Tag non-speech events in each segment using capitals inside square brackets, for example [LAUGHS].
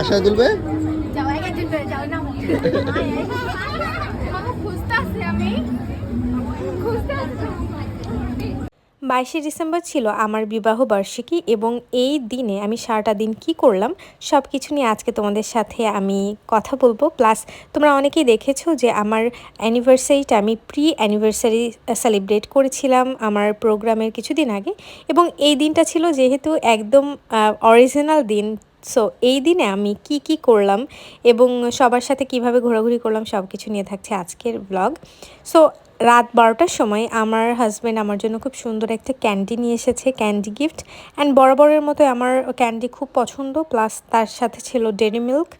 আশা তুলবে? বাইশে ডিসেম্বর ছিল আমার বিবাহ বার্ষিকী এবং এই দিনে আমি সারাটা দিন কি করলাম সব কিছু নিয়ে আজকে তোমাদের সাথে আমি কথা বলব। প্লাস তোমরা অনেকেই দেখেছ যে আমার অ্যানিভার্সারিটা আমি প্রি অ্যানিভার্সারি সেলিব্রেট করেছিলাম আমার প্রোগ্রামের কিছুদিন আগে। এবং এই দিনটা ছিল যেহেতু একদম অরিজিনাল দিন সো এই দিনে আমি কি কি করলাম এবং সবার সাথে কীভাবে ঘোরাঘুরি করলাম সব কিছু নিয়ে থাকছে আজকের ব্লগ সো রাত বারোটার সময় আমার হাজব্যান্ড আমার জন্য খুব সুন্দর একটা ক্যান্ডি নিয়ে এসেছে ক্যান্ডি গিফট অ্যান্ড বরাবরের মতো আমার ক্যান্ডি খুব পছন্দ প্লাস তার সাথে ছিল ডেরি মিল্ক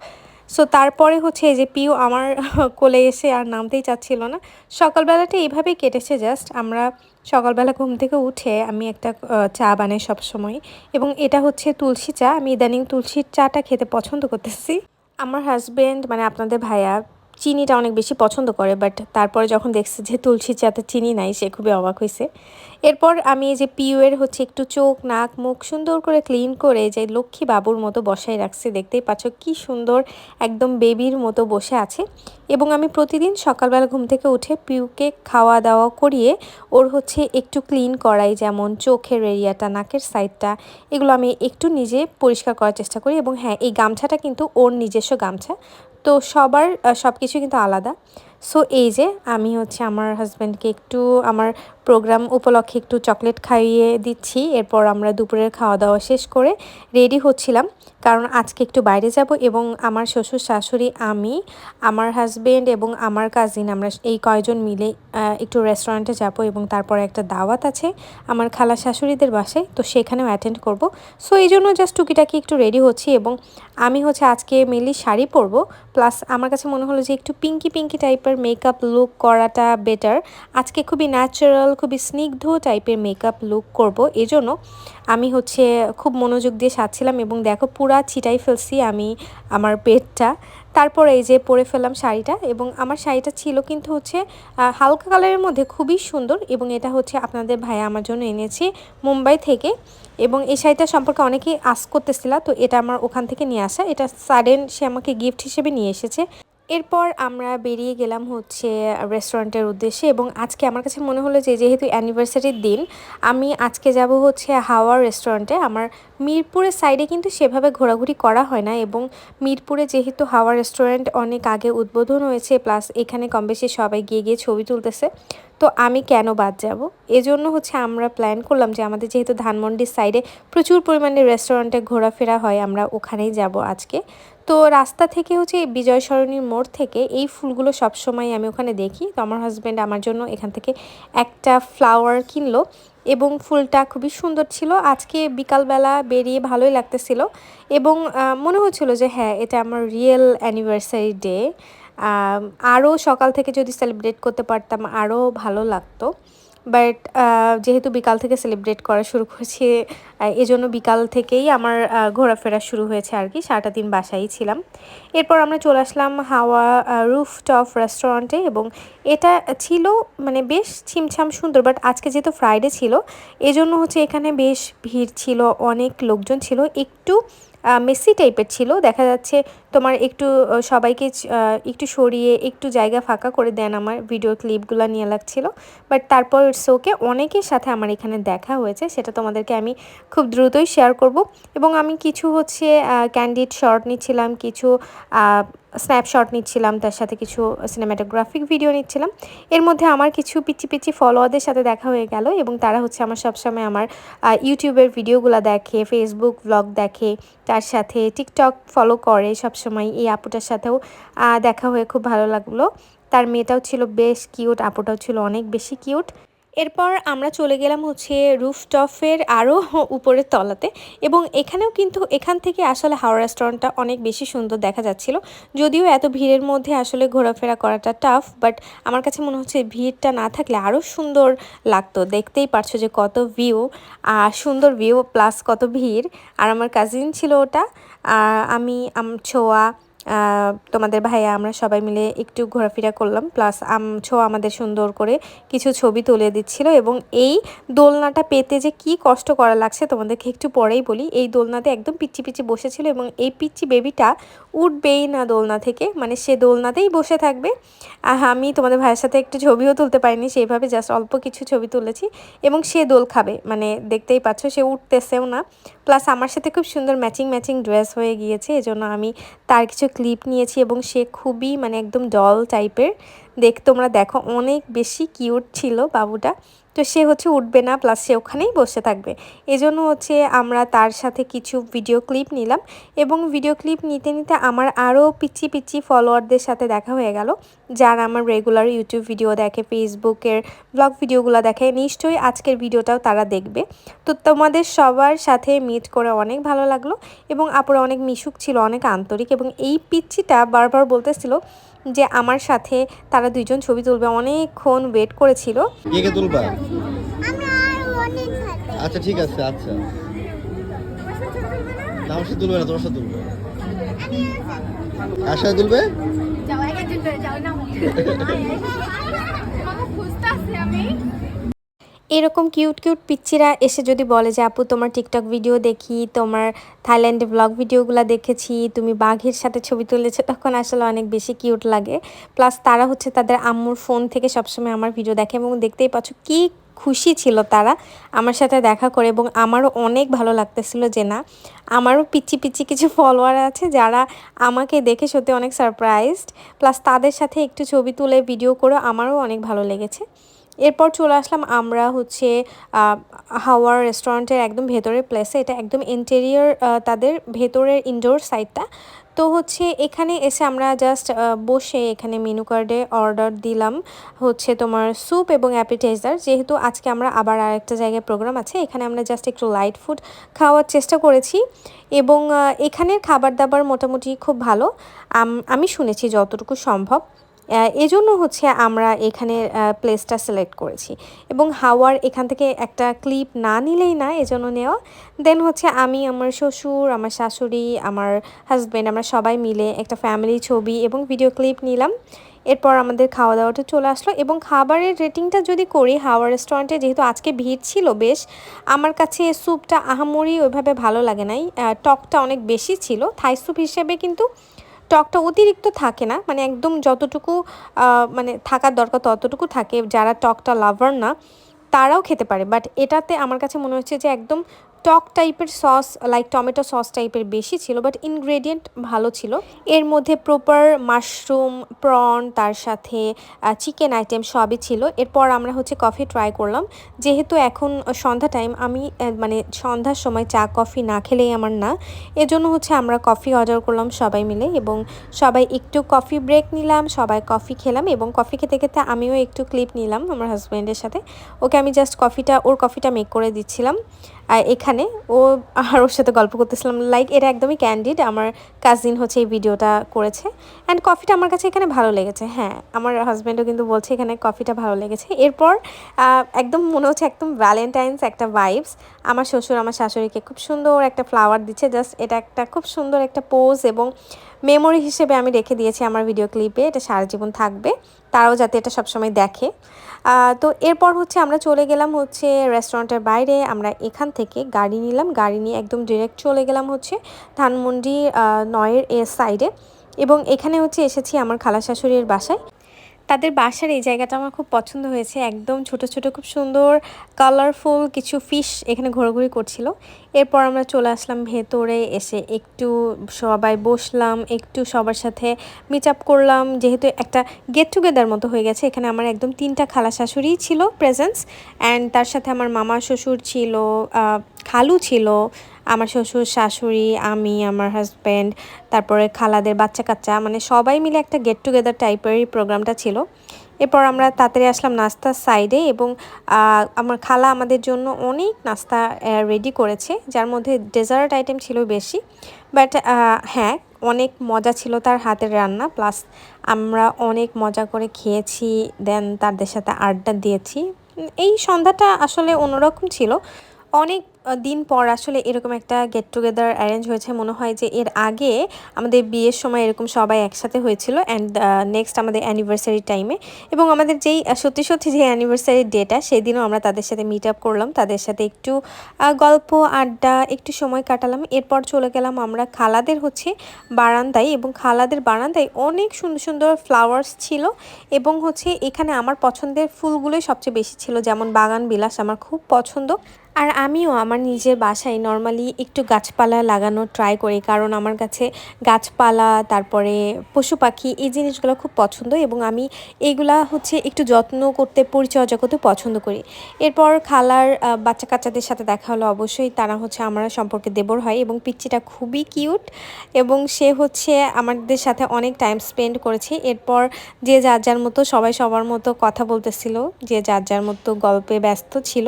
সো তারপরে হচ্ছে এই যে পিউ আমার কোলে এসে আর নামতেই চাচ্ছিল না। সকালবেলাটা এইভাবেই কেটেছে জাস্ট আমরা সকালবেলা ঘুম থেকে উঠে আমি একটা চা বানাই সব সময় এবং এটা হচ্ছে তুলসী চা। আমি ইদানিং তুলসীর চাটা খেতে পছন্দ করতেছি। আমার হাজব্যান্ড মানে আপনাদের ভাইয়া চিনিটা অনেক বেশি পছন্দ করে বাট তারপরে যখন দেখছে যে তুলসী চাতে চিনি নাই, সে খুবই অবাক হয়েছে। এরপর আমি এই যে পিউয়ের হচ্ছে একটু চোখ, নাক, মুখ সুন্দর করে ক্লিন করে যে লক্ষ্মী বাবুর মতো বসায় রাখছে, দেখতেই পাচ্ছ কি সুন্দর একদম বেবির মতো বসে আছে। এবং আমি প্রতিদিন সকালবেলা ঘুম থেকে উঠে পিউকে খাওয়া দাওয়া করিয়ে ওর হচ্ছে একটু ক্লিন করাই, যেমন চোখের এরিয়াটা নাকের সাইডটা এগুলো আমি একটু নিজে পরিষ্কার করার চেষ্টা করি। এবং হ্যাঁ এই গামছাটা কিন্তু ওর নিজস্ব গামছা। তো সবার সব কিছু কিন্তু আলাদা। সো এই যে আমি হচ্ছে আমার হাজব্যান্ডকে একটু আমার প্রোগ্রাম উপলক্ষে একটু চকলেট খাইয়ে দিচ্ছি। এরপর আমরা দুপুরের খাওয়া দাওয়া শেষ করে রেডি হচ্ছিলাম। কারণ আজকে একটু বাইরে যাব এবং আমার শ্বশুর, শাশুড়ি, আমি, আমার হাজব্যান্ড এবং আমার কাজিন আমরা এই কয়জন মিলে একটু রেস্টুরেন্টে যাব এবং তারপরে একটা দাওয়াত আছে আমার খালা শাশুড়িদের বাসায়। তো সেখানেও অ্যাটেন্ড করব। সো এই জন্য জাস্ট টুকিটাকি একটু রেডি হচ্ছি এবং আমি হচ্ছে আজকে মেনলি শাড়ি পরবো। প্লাস আমার কাছে মনে হলো যে একটু পিঙ্কি পিঙ্কি টাইপের মেকআপ লুক করাটা বেটার আজকে খুবই ন্যাচারাল খুবই স্নিগ্ধ টাইপের মেকআপ লুক করব। এজন্য আমি হচ্ছে খুব মনোযোগ দিয়ে সাজছিলাম এবং দেখো পুরা ছিটাই ফেলছি আমি আমার পেটটা। তারপর এই যে পরে ফেললাম শাড়িটা এবং আমার শাড়িটা ছিল কিন্তু হচ্ছে হালকা কালারের মধ্যে খুবই সুন্দর এবং এটা হচ্ছে আপনাদের ভাইয়া আমার জন্য এনেছে মুম্বাই থেকে এবং এই শাড়িটা সম্পর্কে অনেকেই আস করতেছিল, তো এটা আমার ওখান থেকে নিয়ে আসা। এটা সাডেন সে আমাকে গিফট হিসেবে নিয়ে এসেছে। এরপর আমরা বেরিয়ে গেলাম হচ্ছে রেস্টুরেন্টের উদ্দেশ্যে এবং আজকে আমার কাছে মনে হলো যে যেহেতু অ্যানিভার্সারির দিন, আমি আজকে যাব হচ্ছে হাওয়া রেস্টুরেন্টে আমার মিরপুরের সাইডে কিন্তু সেভাবে ঘোরাঘুরি করা হয় না এবং মিরপুরে যেহেতু হাওয়া রেস্টুরেন্ট অনেক আগে উদ্বোধন হয়েছে প্লাস এখানে কম বেশি সবাই গিয়ে গিয়ে ছবি তুলতেছে, তো আমি কেন বাদ যাব? এজন্য হচ্ছে আমরা প্ল্যান করলাম যে আমাদের যেহেতু ধানমন্ডির সাইডে প্রচুর পরিমাণে রেস্টুরেন্টে ঘোরাফেরা হয়, আমরা ওখানেই যাব আজকে। তো রাস্তা থেকে হচ্ছে বিজয় সরণীর মোড় থেকে এই ফুলগুলো সবসময় আমি ওখানে দেখি। তো আমার হাজব্যান্ড আমার জন্য এখান থেকে একটা ফ্লাওয়ার কিনলো এবং ফুলটা খুবই সুন্দর ছিল। আজকে বিকালবেলা বেরিয়ে ভালোই লাগতেছিল এবং মনে হচ্ছিল যে হ্যাঁ এটা আমার রিয়েল অ্যানিভার্সারি ডে আরও সকাল থেকে যদি সেলিব্রেট করতে পারতাম, আরও ভালো লাগতো। বাট যেহেতু বিকাল থেকে সেলিব্রেট করা শুরু করেছি এজন্য বিকাল থেকেই আমার ঘোরাফেরা শুরু হয়েছে আর কি। সারাটা দিন বাসায় ছিলাম। এরপর আমরা চলে আসলাম হাওয়া রুফ রুফটপ রেস্টুরেন্টে এবং এটা ছিল মানে বেশ ছিমছাম সুন্দর বাট আজকে যেহেতু ফ্রাইডে ছিল, এজন্য হচ্ছে এখানে বেশ ভিড় ছিল, অনেক লোকজন ছিল। একটু মেসি টাইপের ছিল। দেখা যাচ্ছে তোমার একটু সবাইকে একটু সরিয়ে, একটু জায়গা ফাঁকা করে দেন আমার ভিডিও ক্লিপগুলো নিয়ে লাগছিল। বাট তারপর শোকে অনেকের সাথে আমার এখানে দেখা হয়েছে, সেটা তোমাদেরকে আমি খুব দ্রুতই শেয়ার করব। এবং আমি কিছু হচ্ছে ক্যান্ডিড শর্ট নিচ্ছিলাম, কিছু স্ন্যাপশট নিচ্ছিলাম, তার সাথে কিছু সিনেমাটোগ্রাফিক ভিডিও নিচ্ছিলাম। এর মধ্যে আমার কিছু পিচি পিচি ফলোয়ারদের সাথে দেখা হয়ে গেল এবং তারা হচ্ছে আমার সবসময় আমার ইউটিউবের ভিডিওগুলো দেখে ফেসবুক ব্লগ দেখে, তার সাথে টিকটক ফলো করে সবসময় এই আপুটার সাথেও দেখা হয়ে খুব ভালো লাগল। তার মেয়েটাও ছিল বেশ কিউট আপুটাও ছিল অনেক বেশি কিউট এরপর আমরা চলে গেলাম হচ্ছে রুফটপের আরও উপরের তলাতে এবং এখানেও কিন্তু এখান থেকে আসলে হাওড়া রেস্টুরেন্টটা অনেক বেশি সুন্দর দেখা যাচ্ছিল। যদিও এত ভিড়ের মধ্যে আসলে ঘোরাফেরা করাটা টাফ বাট আমার কাছে মনে হচ্ছে ভিড়টা না থাকলে আরও সুন্দর লাগতো। দেখতেই পারছ যে কত ভিউ আর সুন্দর ভিউ প্লাস কত ভিড়। আর আমার কাজিন ছিল ওটা আমি, আম, ছোয়া তোমাদের ভাইয়া, আমরা সবাই মিলে একটু ঘোরাফেরা করলাম প্লাস আমছো আমাদের সুন্দর করে কিছু ছবি তুলে দিচ্ছিল এবং এই দোলনাটা পেতে যে কি কষ্ট করা লাগছে তোমাদেরকে একটু পরেই বলি। এই দোলনাতে একদম পিচ্ছি পিচ্ছি বসেছিল এবং এই পিচ্ছি বেবিটা উঠবেই না দোলনা থেকে মানে সে দোলনাতেই বসে থাকবে। আর আমি তোমাদের ভাইয়ের সাথে একটু ছবিও তুলতে পারিনি, সেইভাবে জাস্ট অল্প কিছু ছবি তুলেছি এবং সে দোল খাবে মানে দেখতেই পাচ্ছ সে উঠতেছেও না। প্লাস আমার সাথে খুব সুন্দর ম্যাচিং ম্যাচিং ড্রেস হয়ে গিয়েছে, এজন্য আমি তার কিছু ক্লিপ নিয়েছি এবং সে খুবই মানে একদম ডল টাইপের দেখ তোমরা দেখো, অনেক বেশি কিউট ছিল বাবুটা। তো সে হচ্ছে উঠবে না প্লাস সে ওখানেই বসে থাকবে। এজন্য হচ্ছে আমরা তার সাথে কিছু ভিডিও ক্লিপ নিলাম এবং ভিডিও ক্লিপ নিতে নিতে আমার আরও পিচ্ছি পিচ্ছি ফলোয়ারদের সাথে দেখা হয়ে গেল। যারা আমার রেগুলার ইউটিউব ভিডিও দেখে ফেসবুকের ব্লগ ভিডিওগুলো দেখে, নিশ্চয়ই আজকের ভিডিওটাও তারা দেখবে। তো তোমাদের সবার সাথে মিট করে অনেক ভালো লাগল এবং আপুরা অনেক মিশুক ছিল, অনেক আন্তরিক এবং এই পিচ্ছিটা বারবার বলতেছিল যে আমার সাথে তারা দুইজন ছবি তুলবে অনেকক্ষণ ওয়েট করেছিল। কে কে তুলবা? আমরা আর অনেক সাথে আচ্ছা ঠিক আছে আচ্ছা। আমার সাথে তুলবে না তোমার সাথে তুলবে। কার তুলবে? যাও এক একজন যাও না তোমাকে [LAUGHS] খুঁজতে আসছি আমি। এরকম কিউট কিউট পিচ্চিরা এসে যদি বলে যে, আপু, তোমার টিকটক ভিডিও দেখি, তোমার থাইল্যান্ডে ব্লগ ভিডিওগুলো দেখেছি, তুমি বাঘের সাথে ছবি তুলেছো, তখন আসলে অনেক বেশি কিউট লাগে। প্লাস তারা হচ্ছে তাদের আম্মুর ফোন থেকে সবসময় আমার ভিডিও দেখে এবং দেখতেই পাচ্ছ কি খুশি ছিল তারা আমার সাথে দেখা করে এবং আমারও অনেক ভালো লাগতেছিল যে না, আমারও পিচ্ছি পিচ্ছি কিছু ফলোয়ার আছে যারা আমাকে দেখে সত্যি অনেক সারপ্রাইজড প্লাস তাদের সাথে একটু ছবি তুলে ভিডিও করে আমারও অনেক ভালো লেগেছে। এরপর চলে আসলাম আমরা হচ্ছে হাওয়ার রেস্টুরেন্টের একদম ভেতরের প্লেসে এটা একদম ইন্টেরিয়র তাদের ভেতরের ইনডোর সাইডটা তো হচ্ছে এখানে এসে আমরা জাস্ট বসে এখানে মেনু কার্ডে অর্ডার দিলাম হচ্ছে তোমার স্যুপ এবং অ্যাপিটাইজার যেহেতু আজকে আমরা আবার আরেকটা জায়গায় প্রোগ্রাম আছে, এখানে আমরা জাস্ট একটু লাইট ফুড খাওয়ার চেষ্টা করেছি। এবং এখানের খাবার দাবার মোটামুটি খুব ভালো। আমি শুনেছি যতটুকু সম্ভব। এজন্য হচ্ছে আমরা এখানে প্লেসটা সিলেক্ট করেছি। এবং হাওয়ার এখান থেকে একটা ক্লিপ না নিলেই না এজন্য নেওয়া। দেন হচ্ছে আমি, আমার শ্বশুর, আমার শাশুড়ি, আমার হাজব্যান্ড আমরা সবাই মিলে একটা ফ্যামিলি ছবি এবং ভিডিও ক্লিপ নিলাম। এরপর আমাদের খাওয়া দাওয়াটা চলে আসলো এবং খাবারের রেটিংটা যদি করি, হাওয়া রেস্টুরেন্টে যেহেতু আজকে ভিড় ছিল বেশ, আমার কাছে স্যুপটা আহামরি ওইভাবে ভালো লাগে নাই। টকটা অনেক বেশি ছিল। থাই স্যুপ হিসেবে কিন্তু টকটা অতিরিক্ত থাকে না মানে একদম যতটুকু মানে থাকার দরকার ততটুকু থাকে, যারা টকটা লাভার না, তারাও খেতে পারে। বাট এটাতে আমার কাছে মনে হচ্ছে যে একদম টক টাইপের সস লাইক টমেটো সস টাইপের বেশি ছিল বাট ইনগ্রেডিয়েন্ট ভালো ছিল। এর মধ্যে প্রপার মাশরুম প্রন তার সাথে চিকেন আইটেম সবই ছিল। এরপর আমরা হচ্ছে কফি ট্রাই করলাম। যেহেতু এখন সন্ধ্যা টাইম আমি মানে সন্ধ্যার সময় চা কফি না খেলেই আমার না। এজন্য হচ্ছে আমরা কফি অর্ডার করলাম সবাই মিলে এবং সবাই একটু কফি ব্রেক নিলাম, সবাই কফি খেলাম এবং কফি খেতে খেতে আমিও একটু ক্লিপ নিলাম আমার হাজব্যান্ডের সাথে। ওকে আমি জাস্ট কফিটা ওর কফিটা মেক করে দিচ্ছিলাম। এখানে ও আর ওর সাথে গল্প করতেছিলাম লাইক এটা একদমই ক্যান্ডিড আমার কাজিন হচ্ছে এই ভিডিওটা করেছে অ্যান্ড কফিটা আমার কাছে এখানে ভালো লেগেছে হ্যাঁ আমার হাজব্যান্ডও কিন্তু বলছে এখানে কফিটা ভালো লেগেছে, এরপর একদম মনে হচ্ছে একদম ভ্যালেন্টাইন্স একটা ভাইবস আমার শ্বশুর আমার শাশুড়িকে খুব সুন্দর একটা ফ্লাওয়ার দিচ্ছে জাস্ট এটা একটা খুব সুন্দর একটা পোজ এবং মেমোরি হিসেবে আমি রেখে দিয়েছি আমার ভিডিও ক্লিপে এটা সারা জীবন থাকবে। তারাও যাতে এটা সবসময় দেখে। তো এরপর হচ্ছে আমরা চলে গেলাম হচ্ছে রেস্টুরেন্টের বাইরে। আমরা এখান থেকে গাড়ি নিলাম। গাড়ি নিয়ে একদম ডিরেক্ট চলে গেলাম হচ্ছে ধানমন্ডি নয়ের এ সাইডে এবং এখানে হচ্ছে এসেছি আমার খালা শাশুড়ির বাসায়। তাদের বাসার এই জায়গাটা আমার খুব পছন্দ হয়েছে। একদম ছোট ছোট, খুব সুন্দর কালারফুল কিছু ফিশ এখানে ঘোরাঘুরি করছিল। এরপর আমরা চলে আসলাম ভেতরে, এসে একটু সবাই বসলাম, একটু সবার সাথে মিট আপ করলাম। যেহেতু একটা গেট টুগেদার মতো হয়ে গেছে, এখানে আমার একদম তিনটা খালা শাশুড়িই ছিল প্রেজেন্স অ্যান্ড তার সাথে আমার মামা শ্বশুর ছিল খালু ছিল আমার শ্বশুর, শাশুড়ি, আমি, আমার হাজব্যান্ড তারপরে খালাদের বাচ্চা কাচ্চা মানে সবাই মিলে একটা গেট টুগেদার টাইপেরই প্রোগ্রামটা ছিল। এরপর আমরা তাড়াতাড়ি আসলাম নাস্তার সাইডে এবং আমার খালা আমাদের জন্য অনেক নাস্তা রেডি করেছে, যার মধ্যে ডেজার্ট আইটেম ছিল বেশি। বাট হ্যাঁ অনেক মজা ছিল তার হাতের রান্না প্লাস আমরা অনেক মজা করে খেয়েছি দেন তাদের সাথে আড্ডা দিয়েছি। এই সন্ধ্যাটা আসলে অন্যরকম ছিল। অনেক দিন পর আসলে এরকম একটা গেট টুগেদার অ্যারেঞ্জ হয়েছে। মনে হয় যে এর আগে আমাদের বিয়ের সময় এরকম সবাই একসাথে হয়েছিল অ্যান্ড নেক্সট আমাদের অ্যানিভার্সারি টাইমে এবং আমাদের যেই সত্যি সত্যি যে অ্যানিভার্সারি ডেটা সেই দিনও আমরা তাদের সাথে মিট আপ করলাম। তাদের সাথে একটু গল্প, আড্ডা, একটু সময় কাটালাম। এরপর চলে গেলাম আমরা খালাদের হচ্ছে বারান্দায় এবং খালাদের বারান্দায় অনেক সুন্দর সুন্দর ফ্লাওয়ার্স ছিল এবং হচ্ছে এখানে আমার পছন্দের ফুলগুলোই সবচেয়ে বেশি ছিল। যেমন বাগান বিলাস আমার খুব পছন্দ। আর আমিও আমার নিজের বাসায় নর্মালি একটু গাছপালা লাগানোর ট্রাই করি। কারণ আমার কাছে গাছপালা, তারপরে পশু পাখি এই জিনিসগুলো খুব পছন্দ এবং আমি এইগুলা হচ্ছে একটু যত্ন করতে, পরিচর্যা করতে পছন্দ করি। এরপর খালার বাচ্চা কাচ্চাদের সাথে দেখা হলো অবশ্যই তারা হচ্ছে আমার সম্পর্কে দেবর হয় এবং পিচ্চিটা খুবই কিউট এবং সে হচ্ছে আমাদের সাথে অনেক টাইম স্পেন্ড করেছে। এরপর যে যার যার মতো, সবাই সবার মতো কথা বলতেছিল, যে যার যার মতো গল্পে ব্যস্ত ছিল।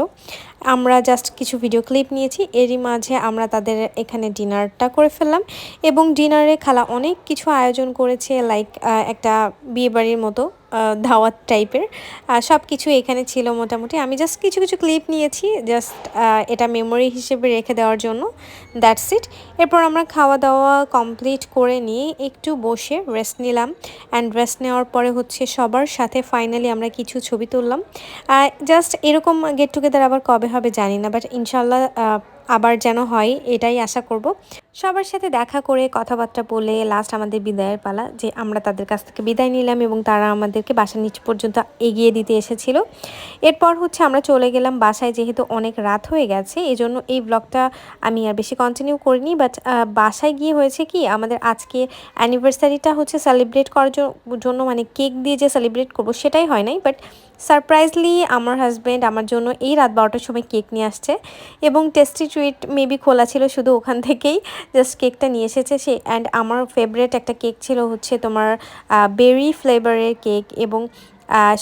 আমরা জাস্ট কিছু ভিডিও ক্লিপ নিয়েছি। এরই মাঝে আমরা তাদের এখানে ডিনারটা করে ফেললাম এবং ডিনারে খালা অনেক কিছু আয়োজন করেছে লাইক একটা বিয়েবাড়ির মতো। আহ, দাওয়াত টাইপের সব কিছু এখানে ছিল মোটামুটি। আমি জাস্ট কিছু কিছু ক্লিপ নিয়েছি জাস্ট এটা মেমোরি হিসেবে রেখে দেওয়ার জন্য। দ্যাটস ইট এরপর আমরা খাওয়া দাওয়া কমপ্লিট করে নিয়ে একটু বসে রেস্ট নিলাম। অ্যান্ড রেস্ট নেওয়ার পরে হচ্ছে সবার সাথে ফাইনালি আমরা কিছু ছবি তুললাম। জাস্ট এরকম গেট টুগেদার আবার কবে হবে জানি না বাট ইনশাল্লাহ আবার যেন হয় এটাই আশা করব। সবার সাথে দেখা করে কথাবার্তা বলে লাস্ট আমাদের বিদায়ের পালা, যে আমরা তাদের কাছ থেকে বিদায় নিলাম এবং তারা আমাদেরকে বাসার নিচ পর্যন্ত এগিয়ে দিতে এসেছিল। এরপর হচ্ছে আমরা চলে গেলাম বাসায়, যেহেতু অনেক রাত হয়ে গেছে এই জন্য এই ব্লগটা আমি আর বেশি কন্টিনিউ করিনি বাট বাসায় গিয়ে হয়েছে কি, আমাদের আজকে অ্যানিভার্সারিটা হচ্ছে সেলিব্রেট করার জন্য মানে কেক দিয়ে যে সেলিব্রেট করব সেটাই হয় নাই বাট সারপ্রাইজলি আমার হাজব্যান্ড আমার জন্য এই রাত বারোটার সময় কেক নিয়ে আসছে এবং টেস্টি টুইট মেবি খোলা ছিল শুধু ওখান থেকেই। জাস্ট কেকটা নিয়ে এসেছে সে অ্যান্ড আমার ফেভারেট একটা কেক ছিল হচ্ছে তোমার বেরি ফ্লেভারের কেক এবং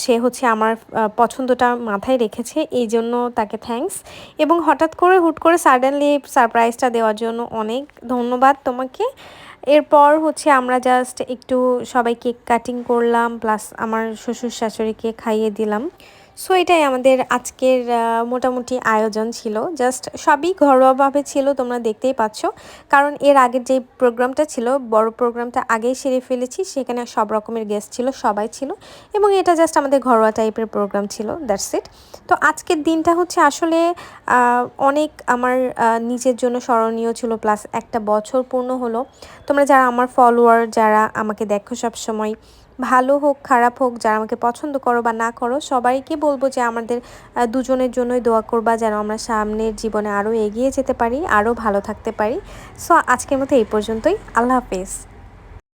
সে হচ্ছে আমার পছন্দটা মাথায় রেখেছে, এই জন্য তাকে থ্যাঙ্কস এবং হঠাৎ করে, হুট করে সাডেনলি সারপ্রাইজটা দেওয়ার জন্য অনেক ধন্যবাদ তোমাকে। এরপর হচ্ছে আমরা জাস্ট একটু সবাই কেক কাটিং করলাম প্লাস আমার শ্বশুর শাশুড়িকে খাইয়ে দিলাম। সো এটাই আমাদের আজকের মোটামুটি আয়োজন ছিল। জাস্ট সবই ঘরোয়াভাবে ছিল, তোমরা দেখতেই পাচ্ছ। কারণ এর আগের যে প্রোগ্রামটা ছিল, বড় প্রোগ্রামটা আগেই সেরে ফেলেছি, সেখানে সব রকমের গেস্ট ছিল, সবাই ছিল। এবং এটা জাস্ট আমাদের ঘরোয়া টাইপের প্রোগ্রাম ছিল দ্যাটস ইট তো আজকের দিনটা হচ্ছে আসলে অনেক আমার নিজের জন্য স্মরণীয় ছিল প্লাস একটা বছর পূর্ণ হলো। তোমরা যারা আমার ফলোয়ার যারা আমাকে দেখো সব সময় ভালো হোক, খারাপ হোক, যারা আমাকে পছন্দ করো বা না করো, সবাইকে বলব যে আমাদের দুজনের জন্যই দোয়া করবা যেন আমরা সামনের জীবনে আরও এগিয়ে যেতে পারি আরও ভালো থাকতে পারি। সো আজকের মতো এই পর্যন্তই। আল্লাহ হাফেজ।